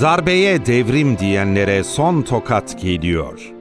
Darbeye devrim diyenlere son tokat geliyor.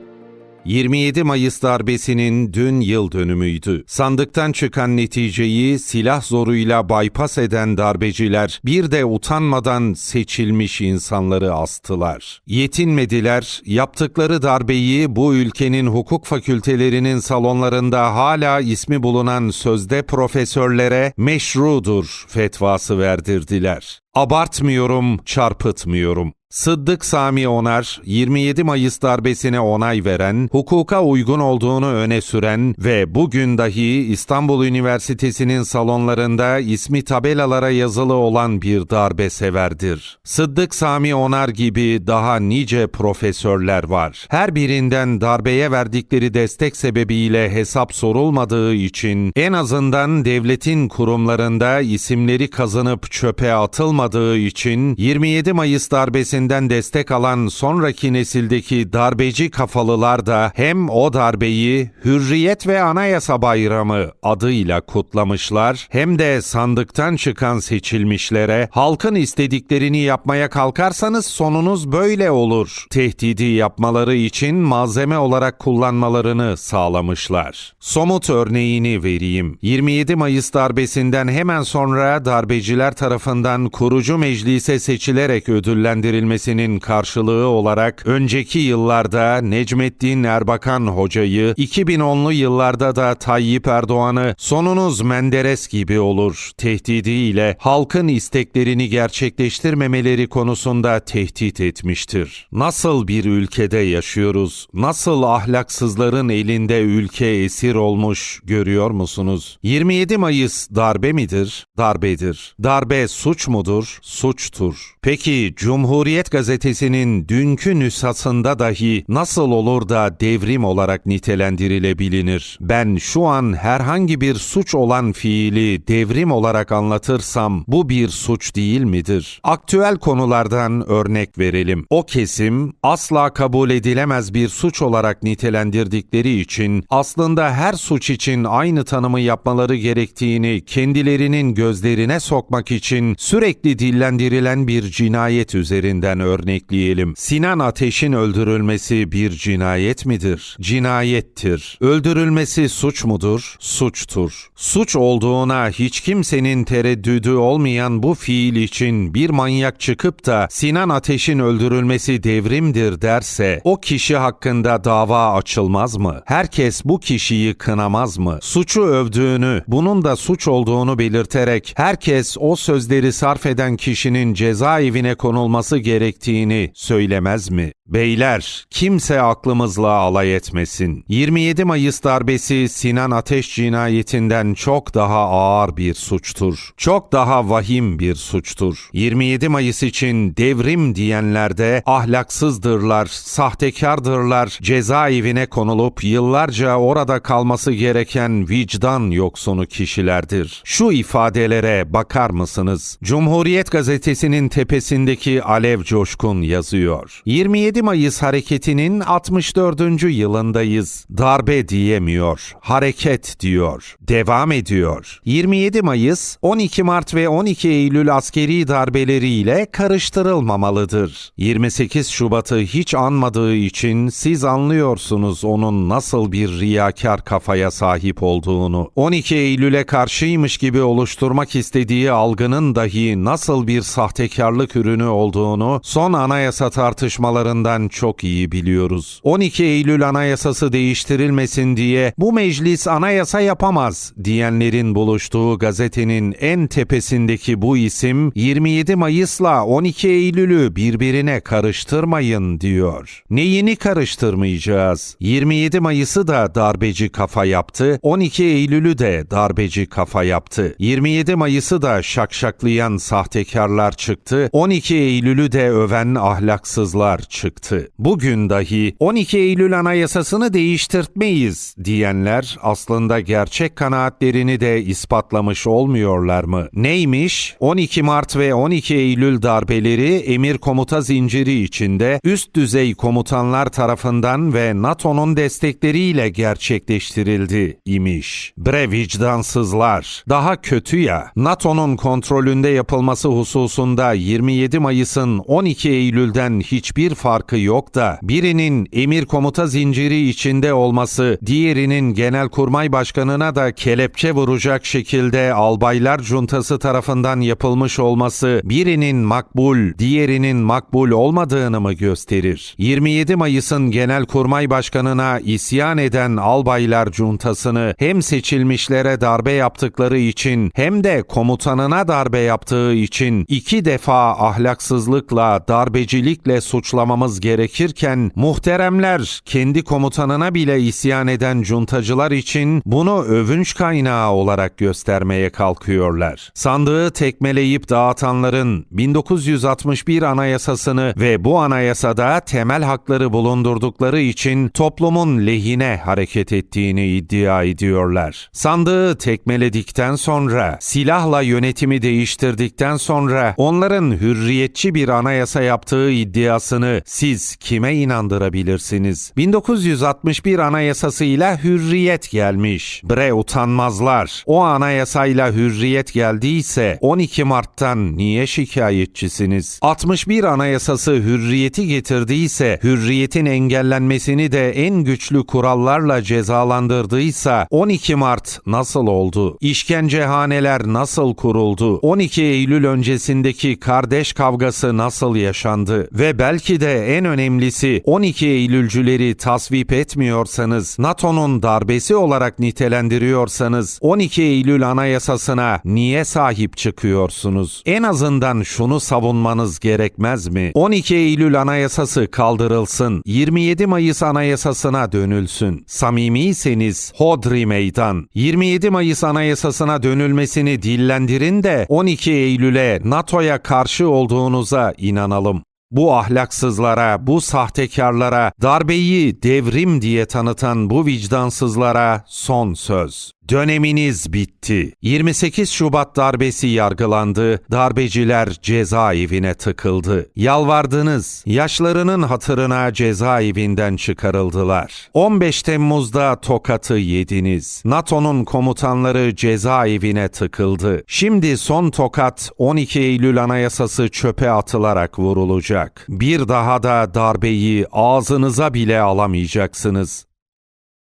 27 Mayıs darbesinin dün yıl dönümüydü. Sandıktan çıkan neticeyi silah zoruyla bypass eden darbeciler bir de utanmadan seçilmiş insanları astılar. Yetinmediler, yaptıkları darbeyi bu ülkenin hukuk fakültelerinin salonlarında hala ismi bulunan sözde profesörlere meşrudur fetvası verdirdiler. Abartmıyorum, çarpıtmıyorum. Sıddık Sami Onar, 27 Mayıs darbesine onay veren, hukuka uygun olduğunu öne süren ve bugün dahi İstanbul Üniversitesi'nin salonlarında ismi tabelalara yazılı olan bir darbe severdir. Sıddık Sami Onar gibi daha nice profesörler var. Her birinden darbeye verdikleri destek sebebiyle hesap sorulmadığı için en azından devletin kurumlarında isimleri kazanıp çöpe atılmadığı için 27 Mayıs darbesinde darbesinden destek alan sonraki nesildeki darbeci kafalılar da hem o darbeyi Hürriyet ve Anayasa Bayramı adıyla kutlamışlar hem de sandıktan çıkan seçilmişlere halkın istediklerini yapmaya kalkarsanız sonunuz böyle olur. Tehdidi yapmaları için malzeme olarak kullanmalarını sağlamışlar. Somut örneğini vereyim. 27 Mayıs darbesinden hemen sonra darbeciler tarafından kurucu meclise seçilerek ödüllendirilmesi edilmesinin karşılığı olarak önceki yıllarda Necmettin Erbakan hocayı, 2010'lu yıllarda da Tayyip Erdoğan'ı sonunuz Menderes gibi olur tehdidiyle halkın isteklerini gerçekleştirmemeleri konusunda tehdit etmiştir. Nasıl bir ülkede yaşıyoruz? Nasıl ahlaksızların elinde ülke esir olmuş görüyor musunuz? 27 Mayıs darbe midir? Darbedir. Darbe suç mudur? Suçtur. Peki Cumhuriyet Cumhuriyet gazetesinin dünkü nüshasında dahi nasıl olur da devrim olarak nitelendirilebilir? Ben şu an herhangi bir suç olan fiili devrim olarak anlatırsam bu bir suç değil midir? Aktüel konulardan örnek verelim. O kesim asla kabul edilemez bir suç olarak nitelendirdikleri için aslında her suç için aynı tanımı yapmaları gerektiğini kendilerinin gözlerine sokmak için sürekli dillendirilen bir cinayet üzerinden üzerinden örnekleyelim. Sinan Ateş'in öldürülmesi bir cinayet midir? Cinayettir. Öldürülmesi suç mudur? Suçtur. Suç olduğuna hiç kimsenin tereddüdü olmayan bu fiil için bir manyak çıkıp da Sinan Ateş'in öldürülmesi devrimdir derse o kişi hakkında dava açılmaz mı? Herkes bu kişiyi kınamaz mı? Suçu övdüğünü, bunun da suç olduğunu belirterek herkes o sözleri sarf eden kişinin cezaevine konulması gerekir gerektiğini söylemez mi? Beyler, kimse aklımızla alay etmesin. 27 Mayıs darbesi Sinan Ateş cinayetinden çok daha ağır bir suçtur. Çok daha vahim bir suçtur. 27 Mayıs için devrim diyenler de ahlaksızdırlar, sahtekardırlar, cezaevine konulup yıllarca orada kalması gereken vicdan yoksunu kişilerdir. Şu ifadelere bakar mısınız? Cumhuriyet gazetesinin tepesindeki Alev Coşkun yazıyor. 27 7 Mayıs hareketinin 64. yılındayız. Darbe diyemiyor, hareket diyor. Devam ediyor. 27 Mayıs, 12 Mart ve 12 Eylül askeri darbeleriyle karıştırılmamalıdır. 28 Şubat'ı hiç anmadığı için siz anlıyorsunuz onun nasıl bir riyakar kafaya sahip olduğunu. 12 Eylül'e karşıymış gibi oluşturmak istediği algının dahi nasıl bir sahtekarlık ürünü olduğunu son anayasa tartışmalarında tarafından çok iyi biliyoruz. 12 Eylül Anayasası değiştirilmesin diye bu meclis anayasa yapamaz diyenlerin buluştuğu gazetenin en tepesindeki bu isim 27 Mayıs'la 12 Eylül'ü birbirine karıştırmayın diyor. Neyini karıştırmayacağız? 27 Mayıs'ı da darbeci kafa yaptı, 12 Eylül'ü de darbeci kafa yaptı. 27 Mayıs'ı da şakşaklayan sahtekarlar çıktı, 12 Eylül'ü de öven ahlaksızlar çıktı çıktı. Bugün dahi 12 Eylül Anayasasını değiştirtmeyiz diyenler aslında gerçek kanaatlerini de ispatlamış olmuyorlar mı? Neymiş? 12 Mart ve 12 Eylül darbeleri emir komuta zinciri içinde üst düzey komutanlar tarafından ve NATO'nun destekleriyle gerçekleştirildi imiş. Bre vicdansızlar. Daha kötü ya. NATO'nun kontrolünde yapılması hususunda 27 Mayıs'ın 12 Eylül'den hiçbir farkı yok da birinin emir komuta zinciri içinde olması, diğerinin genelkurmay başkanına da kelepçe vuracak şekilde albaylar cuntası tarafından yapılmış olması birinin makbul, diğerinin makbul olmadığını mı gösterir? 27 Mayıs'ın genelkurmay başkanına isyan eden albaylar cuntasını hem seçilmişlere darbe yaptıkları için hem de komutanına darbe yaptığı için iki defa ahlaksızlıkla, darbecilikle suçlamamız gerekirken muhteremler kendi komutanına bile isyan eden cuntacılar için bunu övünç kaynağı olarak göstermeye kalkıyorlar. Sandığı tekmeleyip dağıtanların 1961 anayasasını ve bu anayasada temel hakları bulundurdukları için toplumun lehine hareket ettiğini iddia ediyorlar. Sandığı tekmeledikten sonra, silahla yönetimi değiştirdikten sonra onların hürriyetçi bir anayasa yaptığı iddiasını siz kime inandırabilirsiniz? 1961 anayasasıyla hürriyet gelmiş. Bre utanmazlar. O anayasayla hürriyet geldiyse 12 Mart'tan niye şikayetçisiniz? 61 anayasası hürriyeti getirdiyse, hürriyetin engellenmesini de en güçlü kurallarla cezalandırdıysa 12 Mart nasıl oldu? İşkencehaneler nasıl kuruldu? 12 Eylül öncesindeki kardeş kavgası nasıl yaşandı? Ve belki de en önemlisi 12 Eylülcüleri tasvip etmiyorsanız, NATO'nun darbesi olarak nitelendiriyorsanız 12 Eylül anayasasına niye sahip çıkıyorsunuz? En azından şunu savunmanız gerekmez mi? 12 Eylül anayasası kaldırılsın, 27 Mayıs anayasasına dönülsün. Samimiyseniz hodri meydan. 27 Mayıs anayasasına dönülmesini dillendirin de 12 Eylül'e NATO'ya karşı olduğunuza inanalım. Bu ahlaksızlara, bu sahtekarlara, darbeyi devrim diye tanıtan bu vicdansızlara son söz. Döneminiz bitti. 28 Şubat darbesi yargılandı, darbeciler cezaevine tıkıldı. Yalvardınız, yaşlarının hatırına cezaevinden çıkarıldılar. 15 Temmuz'da tokatı yediniz. NATO'nun komutanları cezaevine tıkıldı. Şimdi son tokat 12 Eylül Anayasası çöpe atılarak vurulacak. Bir daha da darbeyi ağzınıza bile alamayacaksınız.